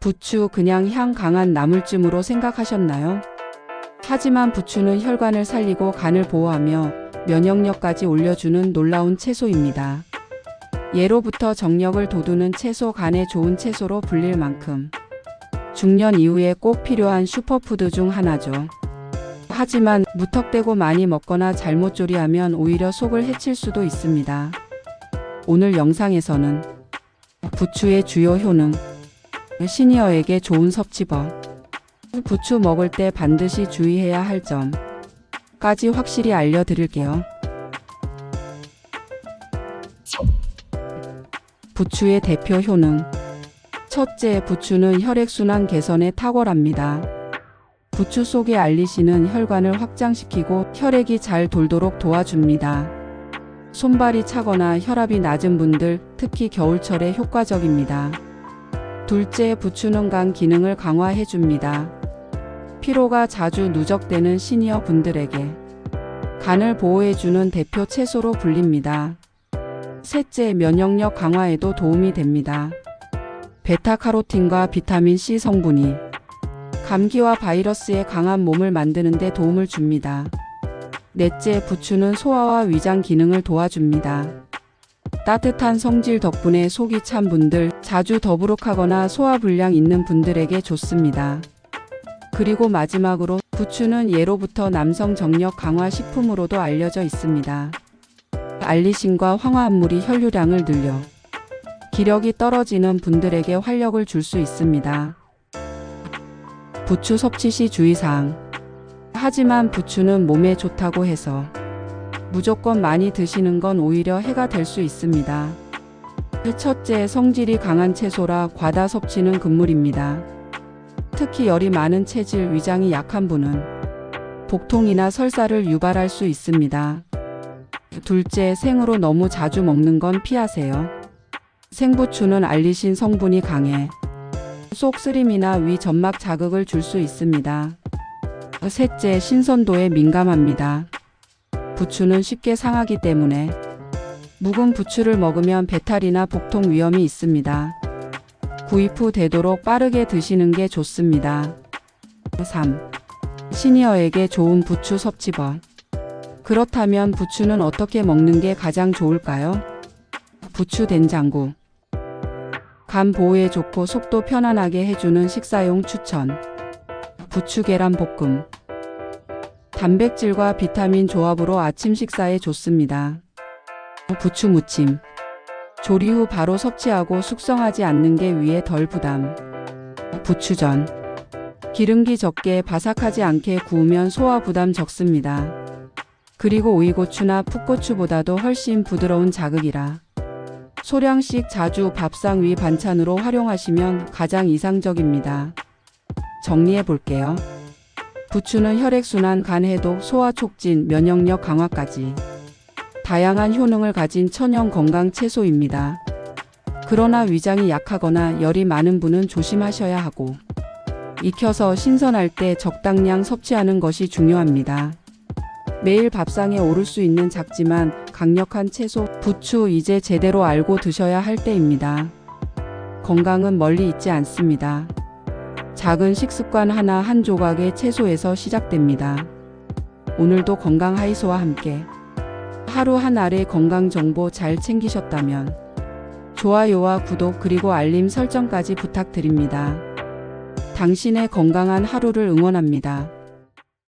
부추 그냥 향 강한 나물찜으로 생각하셨나요? 하지만 부추는 혈관을 살리고 간을 보호하며 면역력까지 올려주는 놀라운 채소입니다. 예로부터 정력을 돋우는 채소 간에 좋은 채소로 불릴 만큼 중년 이후에 꼭 필요한 슈퍼푸드 중 하나죠. 하지만 무턱대고 많이 먹거나 잘못 조리하면 오히려 속을 해칠 수도 있습니다. 오늘 영상에서는 부추의 주요 효능, 시니어에게 좋은 섭취법, 부추 먹을 때 반드시 주의해야 할 점까지 확실히 알려드릴게요. 부추의 대표 효능. 첫째, 부추는 혈액순환 개선에 탁월합니다. 부추 속의 알리신은 혈관을 확장시키고 혈액이 잘 돌도록 도와줍니다. 손발이 차거나 혈압이 낮은 분들, 특히 겨울철에 효과적입니다. 둘째, 부추는 간 기능을 강화해 줍니다. 피로가 자주 누적되는 시니어 분들에게 간을 보호해 주는 대표 채소로 불립니다. 셋째, 면역력 강화에도 도움이 됩니다. 베타카로틴과 비타민 C 성분이 감기와 바이러스에 강한 몸을 만드는 데 도움을 줍니다. 넷째, 부추는 소화와 위장 기능을 도와줍니다. 따뜻한 성질 덕분에 속이 찬 분들, 자주 더부룩하거나 소화불량 있는 분들에게 좋습니다. 그리고 마지막으로 부추는 예로부터 남성 정력 강화 식품으로도 알려져 있습니다. 알리신과 황화합물이 혈류량을 늘려 기력이 떨어지는 분들에게 활력을 줄 수 있습니다. 부추 섭취 시 주의사항. 하지만 부추는 몸에 좋다고 해서 무조건 많이 드시는 건 오히려 해가 될 수 있습니다. 첫째, 성질이 강한 채소라 과다 섭취는 금물입니다. 특히 열이 많은 체질, 위장이 약한 분은 복통이나 설사를 유발할 수 있습니다. 둘째, 생으로 너무 자주 먹는 건 피하세요. 생부추는 알리신 성분이 강해 속 쓰림이나 위 점막 자극을 줄 수 있습니다. 셋째, 신선도에 민감합니다. 부추는 쉽게 상하기 때문에 묵은 부추를 먹으면 배탈이나 복통 위험이 있습니다. 구입 후 되도록 빠르게 드시는 게 좋습니다. 3. 시니어에게 좋은 부추 섭취법. 그렇다면 부추는 어떻게 먹는 게 가장 좋을까요? 부추 된장국. 간 보호에 좋고 속도 편안하게 해주는 식사용 추천. 부추 계란 볶음. 단백질과 비타민 조합으로 아침 식사에 좋습니다. 부추 무침. 조리 후 바로 섭취하고 숙성하지 않는 게 위에 덜 부담. 부추전. 기름기 적게 바삭하지 않게 구우면 소화 부담 적습니다. 그리고 오이고추나 풋고추보다도 훨씬 부드러운 자극이라 소량씩 자주 밥상 위 반찬으로 활용하시면 가장 이상적입니다. 정리해 볼게요. 부추는 혈액순환, 간 해독, 소화 촉진, 면역력 강화까지 다양한 효능을 가진 천연 건강 채소입니다. 그러나 위장이 약하거나 열이 많은 분은 조심하셔야 하고 익혀서 신선할 때 적당량 섭취하는 것이 중요합니다. 매일 밥상에 오를 수 있는 작지만 강력한 채소, 부추 이제 제대로 알고 드셔야 할 때입니다. 건강은 멀리 있지 않습니다. 작은 식습관 하나 한 조각의 채소에서 시작됩니다. 오늘도 건강 하이소와 함께 하루 한 알의 건강 정보 잘 챙기셨다면 좋아요와 구독 그리고 알림 설정까지 부탁드립니다. 당신의 건강한 하루를 응원합니다.